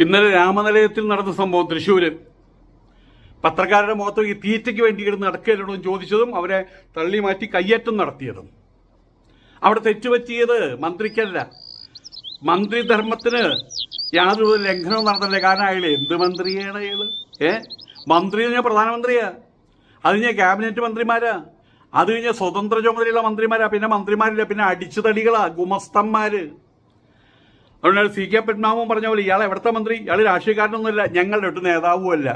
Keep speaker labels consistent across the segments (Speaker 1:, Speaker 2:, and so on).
Speaker 1: ഇന്നലെ രാമനിലയത്തിൽ നടന്ന സംഭവം തൃശ്ശൂര്. പത്രക്കാരുടെ മുഖത്ത് ഈ തീറ്റയ്ക്ക് വേണ്ടി ഇടുന്ന നടക്കുകയല്ലോ ചോദിച്ചതും അവരെ തള്ളി മാറ്റി കയ്യേറ്റം നടത്തിയതും. അവിടെ തെറ്റുപറ്റിയത് മന്ത്രിക്കല്ല. മന്ത്രിധർമ്മത്തിന് യാതൊരു ലംഘനവും നടന്നില്ല. കാരണം അയാൾ എന്ത് മന്ത്രിയാണ് അയാൾ ഏ? മന്ത്രി കഴിഞ്ഞാൽ പ്രധാനമന്ത്രിയാ. അത് കഴിഞ്ഞാൽ ക്യാബിനറ്റ് മന്ത്രിമാരാ. അത് കഴിഞ്ഞാൽ സ്വതന്ത്ര ചുമതലയുള്ള മന്ത്രിമാരാ. പിന്നെ മന്ത്രിമാരില്ല. പിന്നെ അടിച്ചു തടികളാ ഗുമസ്തന്മാര്. അതുകൊണ്ട് സി കെ പത്മാവും പറഞ്ഞ പോലെ ഇയാൾ എവിടുത്തെ മന്ത്രി ഇയാൾ രാഷ്ട്രീയക്കാരനൊന്നുമല്ല ഞങ്ങളുടെ ഒട്ട് നേതാവുമല്ല.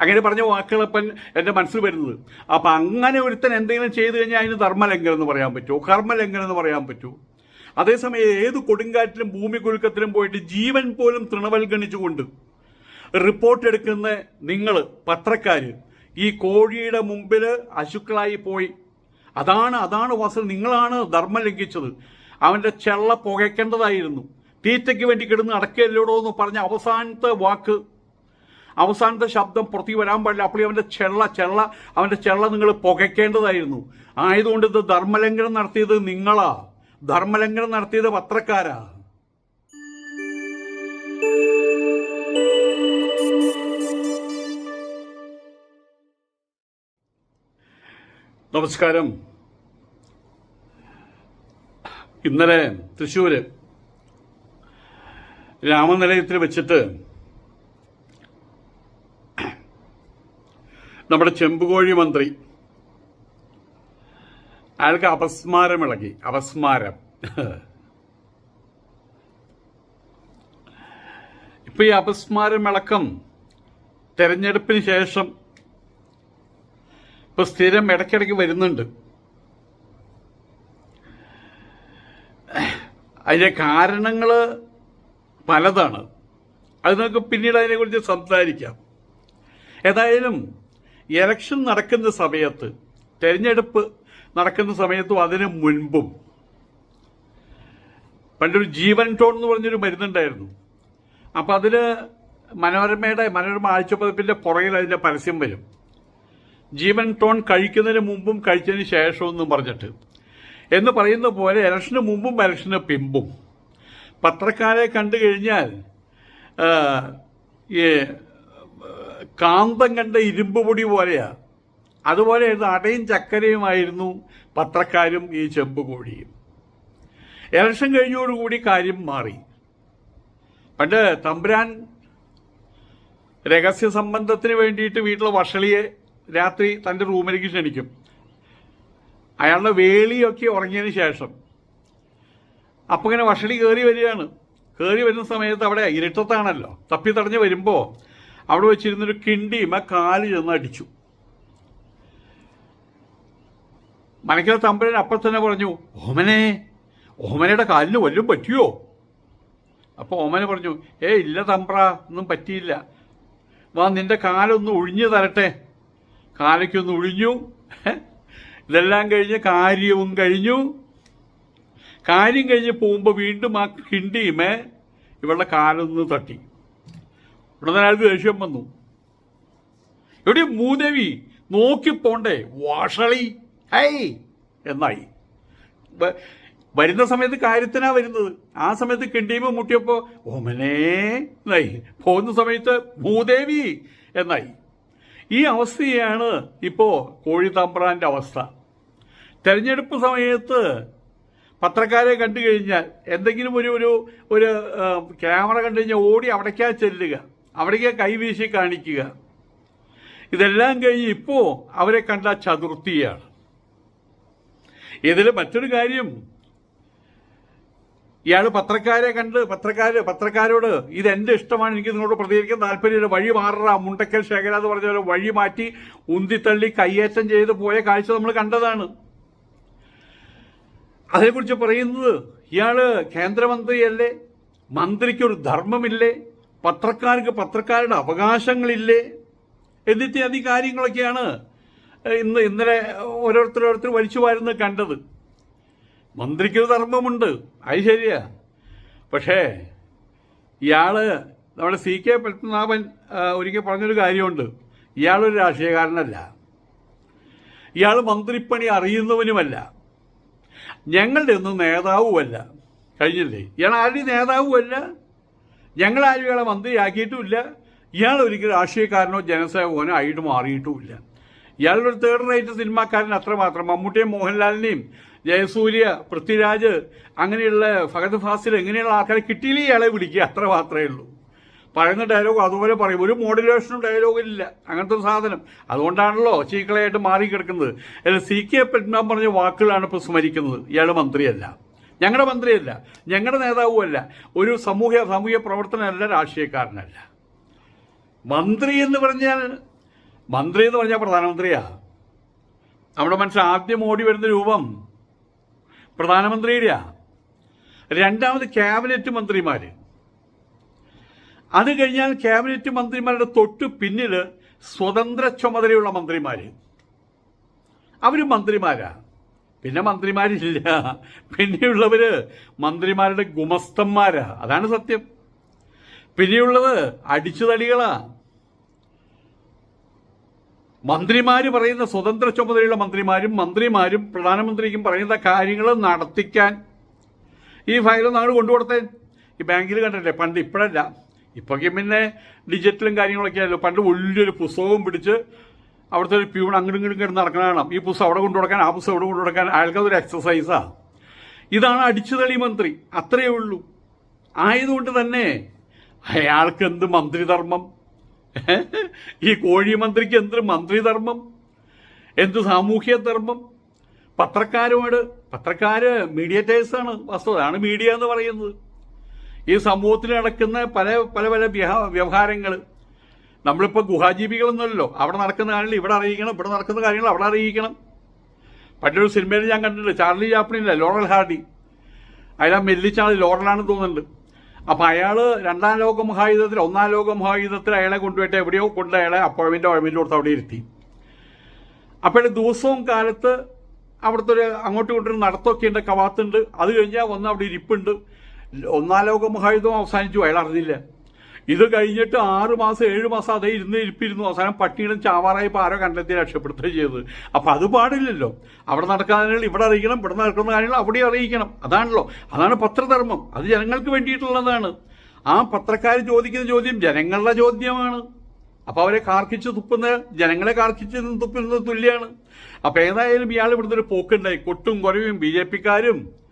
Speaker 1: അങ്ങനെ പറഞ്ഞ വാക്കുകളപ്പൻ എന്റെ മനസ്സിൽ വരുന്നത്. അപ്പം അങ്ങനെ ഒരുത്തൻ എന്തെങ്കിലും ചെയ്തു കഴിഞ്ഞാൽ അതിന് ധർമ്മലംഘനം എന്ന് പറയാൻ പറ്റുമോ? കർമ്മലംഘനം എന്ന് പറയാൻ പറ്റുമോ? അതേസമയം ഏത് കൊടുങ്കാറ്റിലും ഭൂമി കുലുക്കത്തിലും പോയിട്ട് ജീവൻ പോലും തൃണവൽഗണിച്ചുകൊണ്ട് റിപ്പോർട്ട് എടുക്കുന്ന നിങ്ങൾ പത്രക്കാർ ഈ കോഴിയുടെ മുമ്പിൽ അശുക്കളായി പോയി. അതാണ് അതാണ് വാസൽ നിങ്ങളാണ് ധർമ്മം ലംഘിച്ചത്. അവന്റെ ചെള്ള പുകയ്ക്കേണ്ടതായിരുന്നു. തീറ്റയ്ക്ക് വേണ്ടി കിടന്ന് അടക്കല്ലോടോ എന്ന് പറഞ്ഞ അവസാനത്തെ വാക്ക് അവസാനത്തെ ശബ്ദം പുറത്തേക്ക് വരാൻ പാടില്ല. അപ്പോൾ അവന്റെ ചെള്ള ചെള്ള അവന്റെ ചെള്ള നിങ്ങൾ പുകയ്ക്കേണ്ടതായിരുന്നു. ആയതുകൊണ്ട് ഇത് ധർമ്മലംഘനം നടത്തിയത് നിങ്ങളാ. ധർമ്മലംഘനം നടത്തിയത് പത്രക്കാരാ. നമസ്കാരം. ഇന്നലെ തൃശ്ശൂര് രാമനിലയത്തിൽ വെച്ചിട്ട് നമ്മുടെ ചെമ്പുകോഴി മന്ത്രി അയാൾക്ക് അപസ്മാരം ഇളകി അപസ്മാരം. ഇപ്പൊ ഈ അപസ്മാരം ഇളക്കം തെരഞ്ഞെടുപ്പിന് ശേഷം ഇപ്പൊ സ്ഥിരം ഇടയ്ക്കിടയ്ക്ക് വരുന്നുണ്ട്. അതിന്റെ കാരണങ്ങൾ പലതാണ്. അത് നമുക്ക് പിന്നീട് അതിനെക്കുറിച്ച് സംസാരിക്കാം. ഏതായാലും ഇലക്ഷൻ നടക്കുന്ന സമയത്ത് തെരഞ്ഞെടുപ്പ് നടക്കുന്ന സമയത്തും അതിന് മുൻപും പണ്ടൊരു ജീവൻ ടോൺ എന്ന് പറഞ്ഞൊരു മരുന്നുണ്ടായിരുന്നു. അപ്പോൾ അതിൽ മനോരമയുടെ മനോരമ ആഴ്ചപ്പതിപ്പിന്റെ പുറകിൽ അതിന്റെ പരസ്യം വരും. ജീവൻ ടോൺ കഴിക്കുന്നതിന് മുമ്പും കഴിച്ചതിന് ശേഷവും എന്നും പറഞ്ഞിട്ട്. എന്ന് പറയുന്ന പോലെ ഇലക്ഷന് മുമ്പും ഇലക്ഷന് പിമ്പും. പത്രക്കാരെ കണ്ടു കഴിഞ്ഞാൽ ഈ കാന്തം കണ്ട ഇരുമ്പ് പൊടി പോലെയാ. ഇത് അടയും ചക്കരയുമായിരുന്നു പത്രക്കാരും ഈ ചെമ്പ് കോഴിയും. ഇലക്ഷൻ കഴിഞ്ഞോടുകൂടി കാര്യം മാറി. പണ്ട് തമ്പുരാൻ രഹസ്യ സംബന്ധത്തിന് വേണ്ടിയിട്ട് വീട്ടിലെ വഷളിയെ രാത്രി തന്റെ റൂമിലേക്ക് ക്ഷണിക്കും. അയാളുടെ വേളിയൊക്കെ ഉറങ്ങിയതിന് ശേഷം. അപ്പം ഇങ്ങനെ വഷളി കയറി വരികയാണ്. കയറി വരുന്ന സമയത്ത് അവിടെ ഇരുട്ടത്താണല്ലോ. തപ്പി തടഞ്ഞ് വരുമ്പോൾ അവിടെ വെച്ചിരുന്നൊരു കിണ്ടിയും ആ കാൽ ചെന്ന് അടിച്ചു. മനക്കിലെ തമ്പുരൻ അപ്പം തന്നെ പറഞ്ഞു ഓമനെ ഓമനയുടെ കാലിന് വല്ലതും പറ്റിയോ? അപ്പോൾ ഓമന പറഞ്ഞു ഏ ഇല്ല തമ്പ്ര ഒന്നും പറ്റിയില്ല. വാ നിന്റെ കാലൊന്ന് ഒഴിഞ്ഞു തരട്ടെ. കാലയ്ക്കൊന്ന് ഒഴിഞ്ഞു ഇതെല്ലാം കഴിഞ്ഞ് കാര്യവും കഴിഞ്ഞു. കാര്യം കഴിഞ്ഞ് പോകുമ്പോൾ വീണ്ടും ആ കിണ്ടിയുമേ ഇവളുടെ കാലൊന്ന് തട്ടി. ഉടനെ അയാൾക്ക് ദേഷ്യം വന്നു. എവിടെ മൂദേവി നോക്കിപ്പോണ്ടേ വാഷളി. ഹൈ എന്നായി. വരുന്ന സമയത്ത് കാര്യത്തിനാ വരുന്നത്. ആ സമയത്ത് കിണ്ടിയുമ്പോൾ മുട്ടിയപ്പോൾ ഓമനേ എന്നായി. പോകുന്ന സമയത്ത് ഭൂദേവി എന്നായി. ഈ അവസ്ഥയാണ് ഇപ്പോൾ കോഴിത്തമ്പ്രാന്റെ അവസ്ഥ. തെരഞ്ഞെടുപ്പ് സമയത്ത് പത്രക്കാരെ കണ്ടു കഴിഞ്ഞാൽ എന്തെങ്കിലും ഒരു ഒരു ഒരു ക്യാമറ കണ്ടു കഴിഞ്ഞാൽ ഓടി അവിടേക്കാ ചെല്ലുക അവിടേക്ക് കൈവീശി കാണിക്കുക. ഇതെല്ലാം കഴിഞ്ഞ് ഇപ്പോൾ അവരെ കണ്ട ചതുർത്തിയാണ് ഇതിൽ മറ്റൊരു കാര്യം ഇയാൾ പത്രക്കാരെ കണ്ട് പത്രക്കാര് പത്രക്കാരോട് ഇത് എന്റെ ഇഷ്ടമാണ് എനിക്ക് നിങ്ങളോട് പ്രതികരിക്കാൻ താല്പര്യമില്ല വഴി മാറുക മുണ്ടക്കൽ ശേഖര എന്ന് പറഞ്ഞ വഴി മാറ്റി ഉന്തിത്തള്ളി കയ്യേറ്റം ചെയ്ത് പോയ കാഴ്ച നമ്മൾ കണ്ടതാണ്. അതേക്കുറിച്ച് പറയുന്നത് ഇയാൾ കേന്ദ്രമന്ത്രിയല്ലേ മന്ത്രിക്ക് ഒരു ധർമ്മമില്ലേ പത്രക്കാർക്ക് പത്രക്കാരുടെ അവകാശങ്ങളില്ലേ എന്നിട്ട് ഈ ഇന്ന് ഇന്നലെ ഓരോരുത്തരോരുത്തർ വലിച്ചു വരുന്നത് കണ്ടത്. മന്ത്രിക്കൊരു ധർമ്മമുണ്ട്. അത് ശരിയാ. പക്ഷേ ഇയാൾ നമ്മുടെ സി കെ പത്മനാഭൻ ഒരിക്കൽ പറഞ്ഞൊരു കാര്യമുണ്ട്. ഇയാളൊരു രാഷ്ട്രീയക്കാരനല്ല. ഇയാൾ മന്ത്രിപ്പണി അറിയുന്നവനുമല്ല. ഞങ്ങളുടെ ഒന്നും നേതാവുമല്ല. കഴിഞ്ഞില്ലേ? ഇയാൾ ആരുടെയും നേതാവുമല്ല? ഞങ്ങൾ ഇയാളെ മന്ത്രിയാക്കിയിട്ടുമില്ല. ഇയാൾ ഒരിക്കലും രാഷ്ട്രീയക്കാരനോ ജനസേവകനോ ആയിട്ട് മാറിയിട്ടുമില്ല. ഇയാളൊരു തേർഡ് റേറ്റ് സിനിമാക്കാരൻ അത്രമാത്രം മമ്മൂട്ടിയും മോഹൻലാലിനെയും ജയസൂര്യ പൃഥ്വിരാജ് അങ്ങനെയുള്ള ഫഹദ് ഫാസിൽ എങ്ങനെയുള്ള ആൾക്കാരെ കിട്ടിയില്ലേ ഇയാളെ വിളിക്കുക? അത്ര മാത്രമേ ഉള്ളൂ. പഴയ ഡയലോഗ് അതുപോലെ പറയും. ഒരു മോഡുലേഷനും ഡയലോഗില്ല അങ്ങനത്തെ ഒരു സാധനം. അതുകൊണ്ടാണല്ലോ ചീക്കളയായിട്ട് മാറി കിടക്കുന്നത് അല്ല സി കെ പത്മനാഭൻ പറഞ്ഞ വാക്കുകളാണ് ഇപ്പോൾ സ്മരിക്കുന്നത്. ഇയാൾ മന്ത്രിയല്ല. ഞങ്ങളുടെ മന്ത്രിയല്ല. ഞങ്ങളുടെ നേതാവുമല്ല. ഒരു സമൂഹ സാമൂഹ്യ പ്രവർത്തനമല്ല രാഷ്ട്രീയക്കാരനല്ല. മന്ത്രി എന്ന് പറഞ്ഞാൽ മന്ത്രി എന്ന് പറഞ്ഞാൽ പ്രധാനമന്ത്രിയാ. നമ്മുടെ മനസ്സിൽ ആദ്യം ഓടി വരുന്ന രൂപം പ്രധാനമന്ത്രിയുടെയാ. രണ്ടാമത് ക്യാബിനറ്റ് മന്ത്രിമാര്. അത് കഴിഞ്ഞാൽ ക്യാബിനറ്റ് മന്ത്രിമാരുടെ തൊട്ട് പിന്നിൽ സ്വതന്ത്ര ചുമതലയുള്ള മന്ത്രിമാര്. അവർ മന്ത്രിമാരാ. പിന്നെ മന്ത്രിമാരില്ല. പിന്നെയുള്ളവര് മന്ത്രിമാരുടെ ഗുമസ്തന്മാരാ. അതാണ് സത്യം. പിന്നെയുള്ളത് അടിച്ചുതടികളാ. മന്ത്രിമാര് പറയുന്ന സ്വതന്ത്ര ചുമതലയുള്ള മന്ത്രിമാരും മന്ത്രിമാരും പ്രധാനമന്ത്രിക്കും പറയുന്ന കാര്യങ്ങൾ നടത്തിക്കാൻ ഈ ഫയൽ നാട് കൊണ്ടുകൊടുത്തേ. ഈ ബാങ്കിൽ കണ്ടില്ലേ പണ്ട് ഇപ്പോഴല്ല. ഇപ്പൊക്കെ പിന്നെ ഡിജിറ്റലും കാര്യങ്ങളൊക്കെ ആയല്ലോ. പണ്ട് വലിയൊരു പുസ്തകവും പിടിച്ച് അവിടുത്തെ ഒരു പ്യൂൺ അങ്ങോട്ടും ഇങ്ങോട്ടും കിടന്ന് നടക്കണം കാണാം. ഈ പുസ്തകം അവിടെ കൊണ്ടു കൊടുക്കാൻ ആ പുസ്തകം അവിടെ കൊണ്ടു കൊടുക്കാൻ അയാൾക്കതൊരു എക്സസൈസാ ഇതാണ് അടിച്ചുതളി മന്ത്രി. അത്രയേ ഉള്ളൂ. ആയതുകൊണ്ട് തന്നെ അയാൾക്ക് എന്ത് മന്ത്രിധർമ്മം? ഈ കോഴി മന്ത്രിക്ക് എന്ത് മന്ത്രിധർമ്മം? എന്ത് സാമൂഹ്യ ധർമ്മം പത്രക്കാരോട് പത്രക്കാര് മീഡിയേറ്റേഴ്സാണ് വസ്തുത അതാണ് മീഡിയ എന്ന് പറയുന്നത്. ഈ സമൂഹത്തിൽ നടക്കുന്ന പല പല പല വ്യവഹാരങ്ങൾ നമ്മളിപ്പോൾ ഗുഹാജീവികളൊന്നുമല്ലോ അവിടെ നടക്കുന്ന കാര്യങ്ങൾ ഇവിടെ അറിയിക്കണം ഇവിടെ നടക്കുന്ന കാര്യങ്ങൾ അവിടെ അറിയിക്കണം. പണ്ടൊരു സിനിമയിൽ ഞാൻ കണ്ടിട്ടുണ്ട് ചാർലി ചാപ്ലിനില്ല ലോറൽ ഹാർഡി അതിലാ മെല്ലിച്ചാണ് ലോറലാണെന്ന് തോന്നുന്നുണ്ട്. അപ്പോൾ അയാൾ രണ്ടാം ലോക മഹായുദ്ധത്തിൽ ഒന്നാം ലോക മഹായുദ്ധത്തിൽ അയാളെ കൊണ്ടുപോയിട്ട് എവിടെയോ കൊണ്ട് അയാളെ അപ്പോയിൻമെന്റ് ഓയിൻമെന്റ് കൊടുത്ത് അവിടെ ഇരുത്തി. അപ്പോൾ ദിവസവും കാലത്ത് അവിടുത്തെ ഒരു അങ്ങോട്ടും ഇങ്ങോട്ടും നടത്തൊക്കെ ഉണ്ട് കവാത്തുണ്ട്. അത് കഴിഞ്ഞാൽ ഒന്ന് അവിടെ ഇരിപ്പുണ്ട്. ഒന്നാം ലോക മഹായുദ്ധം അവസാനിച്ചു. അയാൾ അറിഞ്ഞില്ല. ഇത് കഴിഞ്ഞിട്ട് ആറ് മാസം ഏഴ് മാസം അതേ ഇരുന്ന് ഇരിപ്പിരുന്നു. അവസാനം പട്ടിയിലും ചാവാറായപ്പോൾ ആരോ കണ്ടെത്തി രക്ഷപ്പെടുത്തുകയും ചെയ്തത്. അപ്പം അത് പാടില്ലല്ലോ. അവിടെ നടക്കാനുള്ള ഇവിടെ അറിയിക്കണം ഇവിടെ നടക്കുന്ന കാര്യങ്ങൾ അവിടെ അറിയിക്കണം. അതാണല്ലോ. അതാണ് പത്രധർമ്മം. അത് ജനങ്ങൾക്ക് വേണ്ടിയിട്ടുള്ളതാണ്. ആ പത്രക്കാർ ചോദിക്കുന്ന ചോദ്യം ജനങ്ങളുടെ ചോദ്യമാണ്. അപ്പോൾ അവരെ കാർക്കിച്ച് തുപ്പുന്ന ജനങ്ങളെ കാർക്കിച്ച് തുപ്പുന്നത് തുല്യമാണ് അപ്പോൾ ഏതായാലും ഇയാൾ ഇവിടുന്ന് ഒരു പോക്കുണ്ടായി. കൊട്ടും കുറവും ബി ജെ പിക്കാരും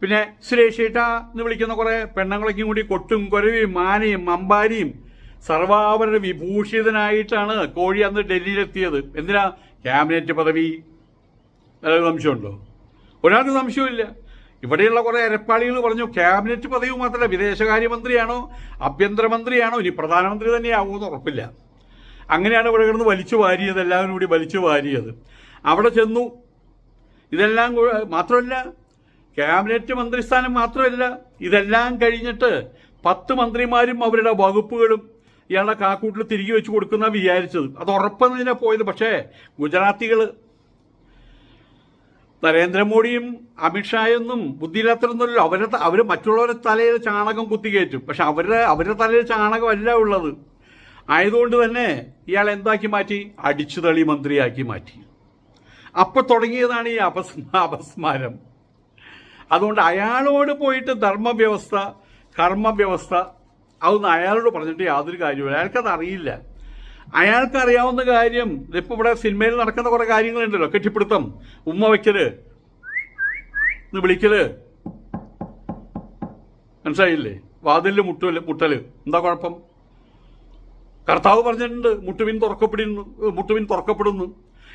Speaker 1: പിന്നെ സുരേഷ് ഏട്ട എന്ന് വിളിക്കുന്ന കുറെ പെണ്ണുങ്ങളൊക്കെയും കൂടി കൊട്ടും കൊരവിയും മാനയും അമ്പാരിയും സർവാഭരണ വിഭൂഷിതനായിട്ടാണ് കോഴി അന്ന് ഡൽഹിയിലെത്തിയത്. എന്തിനാ? ക്യാബിനറ്റ് പദവി. സംശയമുണ്ടോ? ഒരാൾക്ക് സംശയമില്ല ഇവിടെയുള്ള കുറെ അരപ്പാളികൾ പറഞ്ഞു ക്യാബിനറ്റ് പദവി മാത്രമല്ല വിദേശകാര്യമന്ത്രിയാണോ ആഭ്യന്തരമന്ത്രിയാണോ ഇനി പ്രധാനമന്ത്രി തന്നെയാവുമെന്ന് ഉറപ്പില്ല. അങ്ങനെയാണ് ഇവിടെ കിടന്ന് വലിച്ചു വാരിയത് എല്ലാവരും കൂടി വലിച്ചു വാരിയത്. അവിടെ ചെന്നു. ഇതെല്ലാം മാത്രമല്ല ക്യാബിനറ്റ് മന്ത്രിസ്ഥാനം മാത്രമല്ല ഇതെല്ലാം കഴിഞ്ഞിട്ട് പത്ത് മന്ത്രിമാരും അവരുടെ വകുപ്പുകളും ഇയാളുടെ കാക്കൂട്ടിൽ തിരികെ വെച്ച് കൊടുക്കുന്ന വിചാരിച്ചത്. അത് ഉറപ്പെന്നതിനാ പോയത്. പക്ഷേ ഗുജറാത്തികൾ നരേന്ദ്രമോദിയും അമിത്ഷായൊന്നും ബുദ്ധിയില്ലാത്തവരൊന്നുമല്ലോ അവരെ അവർ മറ്റുള്ളവരെ തലയിൽ ചാണകം കുത്തിക്കയറ്റും പക്ഷെ അവരുടെ അവരുടെ തലയിൽ ചാണകമല്ല ഉള്ളത്. ആയതുകൊണ്ട് തന്നെ ഇയാൾ എന്താക്കി മാറ്റി? അടിച്ചുതളി മന്ത്രിയാക്കി മാറ്റി. അപ്പൊ തുടങ്ങിയതാണ് ഈ അപസ്മാ അപസ്മാരം. അതുകൊണ്ട് അയാളോട് പോയിട്ട് ധർമ്മവ്യവസ്ഥ കർമ്മവ്യവസ്ഥ അതൊന്നും അയാളോട് പറഞ്ഞിട്ട് യാതൊരു കാര്യമില്ല അയാൾക്കത് അറിയില്ല അയാൾക്കറിയാവുന്ന കാര്യം ഇതിപ്പോൾ ഇവിടെ സിനിമയിൽ നടക്കുന്ന കുറേ കാര്യങ്ങളുണ്ടല്ലോ. കെട്ടിപ്പിടുത്തം ഉമ്മ വയ്ക്കൽ ഇന്ന് വിളിക്കൽ. മനസ്സിലായില്ലേ? വാതിലിൽ മുട്ടൽ മുട്ടൽ. എന്താ കുഴപ്പം? കർത്താവ് പറഞ്ഞിട്ടുണ്ട് മുട്ടുവിൻ തുറക്കപ്പെടുന്നു മുട്ടുവിൻ തുറക്കപ്പെടുന്നു.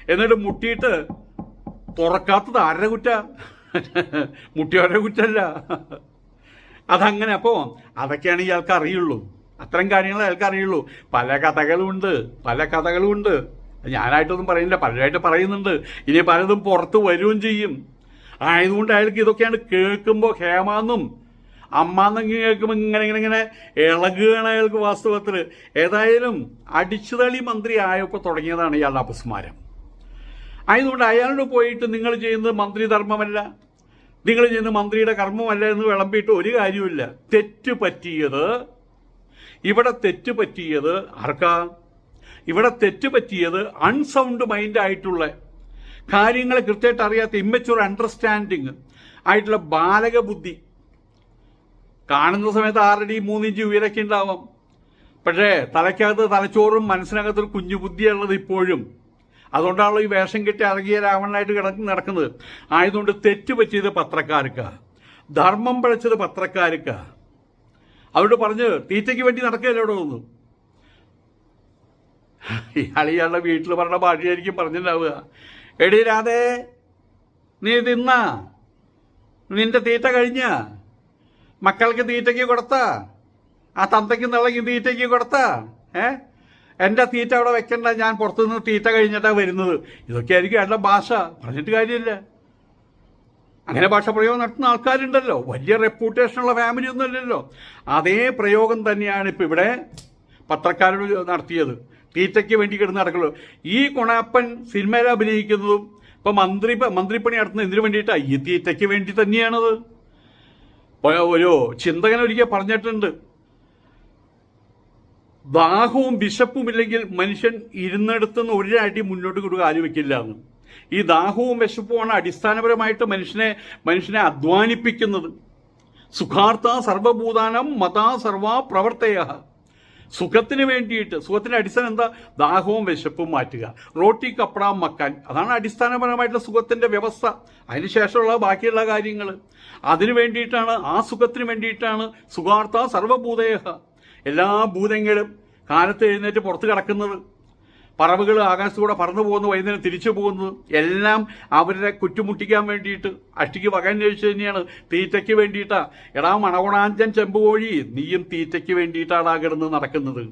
Speaker 1: എന്നിട്ട് മുട്ടിയിട്ട് തുറക്കാത്തത് ആരുടെ കുറ്റ? മുട്ടിയവരുടെ കുറ്റല്ല അതങ്ങനെ അപ്പോൾ അതൊക്കെയാണ് ഇയാൾക്ക് അറിയുള്ളൂ. അത്തരം കാര്യങ്ങൾ അയാൾക്ക് അറിയുള്ളൂ. പല കഥകളുമുണ്ട് പല കഥകളുമുണ്ട്. ഞാനായിട്ടൊന്നും പറയുന്നില്ല പലരായിട്ട് പറയുന്നുണ്ട്. ഇനി പലതും പുറത്ത് വരികയും ചെയ്യും. ആയതുകൊണ്ട് അയാൾക്ക് ഇതൊക്കെയാണ് കേൾക്കുമ്പോൾ ഹേമാന്നും അമ്മാന്നും കേൾക്കുമ്പോൾ ഇങ്ങനെ ഇങ്ങനെ ഇങ്ങനെ ഇളകുകയാണ് അയാൾക്ക് വാസ്തവത്തിൽ ഏതായാലും അടിച്ചുതളി മന്ത്രി ആയപ്പോൾ തുടങ്ങിയതാണ് ഇയാളുടെ അപസ്മാരം. ആയതുകൊണ്ട് അയാളോട് പോയിട്ട് നിങ്ങൾ ചെയ്യുന്നത് മന്ത്രിധർമ്മമല്ല. നിങ്ങൾ ചെയ്യുന്ന മന്ത്രിയുടെ കർമ്മമല്ല എന്ന് വിളമ്പിയിട്ട് ഒരു കാര്യമില്ല തെറ്റ് പറ്റിയത് ഇവിടെ തെറ്റ് പറ്റിയത് ആർക്കാ? ഇവിടെ തെറ്റ് പറ്റിയത് അൺസൗണ്ട് മൈൻഡ് ആയിട്ടുള്ള കാര്യങ്ങളെ കൃത്യമായിട്ട് അറിയാത്ത ഇമ്മച്യൂർ അണ്ടർസ്റ്റാൻഡിങ് ആയിട്ടുള്ള ബാലക ബുദ്ധി. കാണുന്ന സമയത്ത് ആറടി മൂന്നിഞ്ച് ഉയരൊക്കെ ഉണ്ടാവാം. പക്ഷേ തലയ്ക്കകത്ത് തലച്ചോറും മനസ്സിനകത്തൊരു കുഞ്ഞു ബുദ്ധിയുള്ളത് ഇപ്പോഴും. അതുകൊണ്ടാണല്ലോ ഈ വേഷം കെട്ടി ഇറങ്ങിയ രാവണനായിട്ട് കിടക്ക് നടക്കുന്നത്. ആയതുകൊണ്ട് തെറ്റ് പറ്റിയത് പത്രക്കാർക്ക്. ധർമ്മം പഴച്ചത് പത്രക്കാർക്ക്. അവരോട് പറഞ്ഞ് തീറ്റയ്ക്ക് വേണ്ടി നടക്കുകയല്ലോ അവിടെ ഒന്നും വീട്ടിൽ പറഞ്ഞ ഭാഷയായിരിക്കും പറഞ്ഞിട്ടുണ്ടാവുക. എടി രാധേ നീ തിന്ന. നിന്റെ തീറ്റ കഴിഞ്ഞ. മക്കൾക്ക് തീറ്റയ്ക്ക് കൊടുത്ത. ആ തന്തയ്ക്ക് നിളങ്ങി തീറ്റയ്ക്ക് കൊടുത്ത. ഏ? എന്റെ തീറ്റ അവിടെ വെക്കണ്ട ഞാൻ പുറത്തുനിന്ന് തീറ്റ കഴിഞ്ഞിട്ടാണ് വരുന്നത്. ഇതൊക്കെ ആയിരിക്കും അയാളുടെ ഭാഷ. പറഞ്ഞിട്ട് കാര്യമില്ല. അങ്ങനെ ഭാഷ പ്രയോഗം നടത്തുന്ന ആൾക്കാരുണ്ടല്ലോ. വലിയ റെപ്യൂട്ടേഷനുള്ള ഫാമിലി ഒന്നും അല്ലല്ലോ അതേ പ്രയോഗം തന്നെയാണ് ഇപ്പൊ ഇവിടെ പത്രക്കാരോട് നടത്തിയത്. തീറ്റയ്ക്ക് വേണ്ടി കിടന്ന് നടക്കുള്ളൂ ഈ കൊണാപ്പൻ സിനിമയിൽ അഭിനയിക്കുന്നതും ഇപ്പൊ മന്ത്രി മന്ത്രിപ്പണി നടത്തുന്നത് എന്തിനു വേണ്ടിയിട്ടാണ് ഈ തീറ്റയ്ക്ക് വേണ്ടി തന്നെയാണത്. ഒരു ചിന്തകൻ ഒരിക്കൽ പറഞ്ഞിട്ടുണ്ട്. ദാഹവും വിശപ്പും ഇല്ലെങ്കിൽ മനുഷ്യൻ ഇരുന്നിടത്തുനിന്ന് ഒരടി മുന്നോട്ട് കൊടുക്കുക ആരും വെക്കില്ല എന്ന്. ഈ ദാഹവും വിശപ്പുമാണ് അടിസ്ഥാനപരമായിട്ട് മനുഷ്യനെ മനുഷ്യനെ അധ്വാനിപ്പിക്കുന്നത്. സുഖാർത്ഥ സർവഭൂതാനം മതാ സർവ പ്രവർത്തയ സുഖത്തിന് വേണ്ടിയിട്ട് സുഖത്തിന്റെ അടിസ്ഥാനം എന്താ? ദാഹവും വിശപ്പും മാറ്റുക. റോട്ടി കപ്പട മക്കാൻ. അതാണ് അടിസ്ഥാനപരമായിട്ടുള്ള സുഖത്തിന്റെ വ്യവസ്ഥ. അതിനുശേഷമുള്ള ബാക്കിയുള്ള കാര്യങ്ങൾ അതിനു വേണ്ടിയിട്ടാണ് ആ സുഖത്തിന് വേണ്ടിയിട്ടാണ് സുഖാർത്ഥ സർവഭൂതയ എല്ലാ ഭൂതങ്ങളും കാലത്ത് എഴുന്നേറ്റ് പുറത്ത് കിടക്കുന്നത് പറവുകൾ ആകാശത്തൂടെ പറന്നു പോകുന്നു വൈകുന്നേരം തിരിച്ചു പോകുന്നത് എല്ലാം അവരെ കുറ്റുമുട്ടിക്കാൻ വേണ്ടിയിട്ട് അഷ്ടിക്ക് വകന്വേഷിച്ച് തന്നെയാണ്. തീറ്റയ്ക്ക് വേണ്ടിയിട്ടാ. എടാ മണകുണാഞ്ചൻ ചെമ്പുകോഴി നീയും തീറ്റയ്ക്ക് വേണ്ടിയിട്ടാണ് ആ കിടന്ന് നടക്കുന്നത്.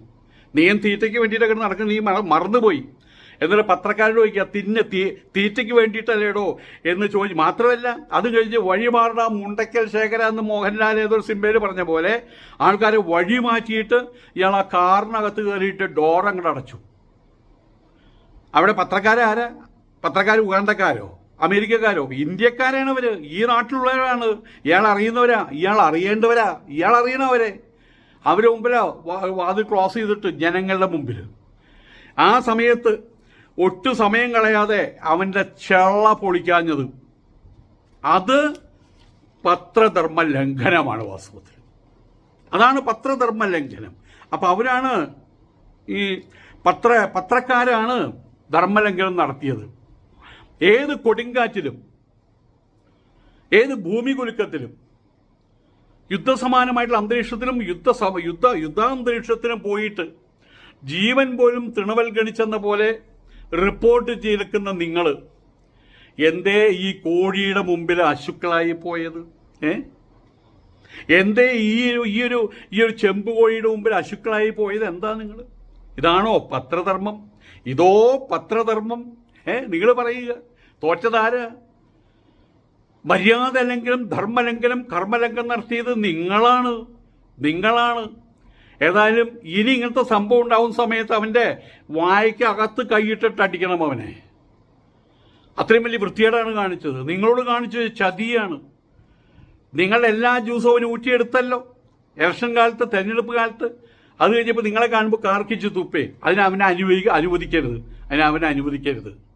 Speaker 1: നീയും തീറ്റയ്ക്ക് വേണ്ടിയിട്ടാണ് കിടന്ന് നടക്കുന്നത്. നീ മറ- മറന്നുപോയി. എന്നിട്ട് പത്രക്കാരോട് ചോദിക്കുക തിന്നെ തീ തീറ്റയ്ക്ക് വേണ്ടിയിട്ടല്ലേടോ? എന്ന് ചോദിച്ചു മാത്രമല്ല അത് കഴിഞ്ഞ് വഴിമാറണ മുണ്ടക്കൽ ശേഖര എന്ന് മോഹൻലാൽ ഏതൊരു സിനിമയിൽ പറഞ്ഞ പോലെ ആൾക്കാരെ വഴി മാറ്റിയിട്ട് ഇയാൾ ആ കാറിനകത്ത് കയറിയിട്ട് ഡോർ അടച്ചു. അവിടെ പത്രക്കാരാരാ പത്രക്കാർ ഉഗാണ്ടക്കാരോ അമേരിക്കക്കാരോ? ഇന്ത്യക്കാരാണ് അവർ ഈ നാട്ടിലുള്ളവരാണ്. ഇയാൾ അറിയുന്നവരാ. ഇയാൾ അറിയേണ്ടവരാ. ഇയാൾ അറിയണവരെ അവരെ. മുമ്പിലാ വാതിൽ ക്ലോസ് ചെയ്തിട്ട് ജനങ്ങളുടെ മുമ്പിൽ ആ സമയത്ത് ഒട്ടു സമയം കളയാതെ അവന്റെ ചെള്ള പൊളിക്കാഞ്ഞത്. അത് പത്രധർമ്മ ലംഘനമാണ് വാസ്തവത്തിൽ. അതാണ് പത്രധർമ്മ ലംഘനം അപ്പോൾ അവരാണ് ഈ പത്ര പത്രക്കാരാണ് ധർമ്മലംഘനം നടത്തിയത്. ഏത് കൊടുങ്കാറ്റിലും ഏത് ഭൂമി കുലുക്കത്തിലും യുദ്ധസമാനമായിട്ടുള്ള അന്തരീക്ഷത്തിലും യുദ്ധ യുദ്ധ യുദ്ധാന്തരീക്ഷത്തിലും പോയിട്ട് ജീവൻ പോലും തൃണവൽഗണിച്ചെന്ന പോലെ റിപ്പോർട്ട് ചെയ്തിരിക്കുന്ന നിങ്ങൾ എന്തേ ഈ കോഴിയുടെ മുമ്പിൽ അശുക്കളായി പോയത്? ഏ? എന്തേ ഈ ഈ ഒരു ഈ ഒരു ചെമ്പ് കോഴിയുടെ മുമ്പിൽ അശുക്കളായി പോയത്? എന്താ നിങ്ങൾ ഇതാണോ പത്രധർമ്മം? ഇതോ പത്രധർമ്മം? ഏ? നിങ്ങൾ പറയുക. തോറ്റതാര? മര്യാദ ലംഘനം ധർമ്മലംഘനം കർമ്മലംഘനം നടത്തിയത് നിങ്ങളാണ്. നിങ്ങളാണ്. ഏതായാലും ഇനി ഇങ്ങനത്തെ സംഭവം ഉണ്ടാവുന്ന സമയത്ത് അവന്റെ വായ്ക്ക് അകത്ത് കൈയിട്ടിട്ട് അടിക്കണം അവനെ. അത്രയും വലിയ വൃത്തികേടാണ് കാണിച്ചത്. നിങ്ങളോട് കാണിച്ചത് ചതിയാണ്. നിങ്ങൾ എല്ലാ ജ്യൂസും അവന് ഊറ്റിയെടുത്തല്ലോ. ഇലക്ഷൻ കാലത്ത് തെരഞ്ഞെടുപ്പ് കാലത്ത്. അത് കഴിഞ്ഞപ്പോൾ നിങ്ങളെ കാണുമ്പോൾ കാർക്കിച്ച് തുപ്പേ. അതിന് അവനെ അനുവദിക്ക അനുവദിക്കരുത്. അതിന് അവനെ അനുവദിക്കരുത്.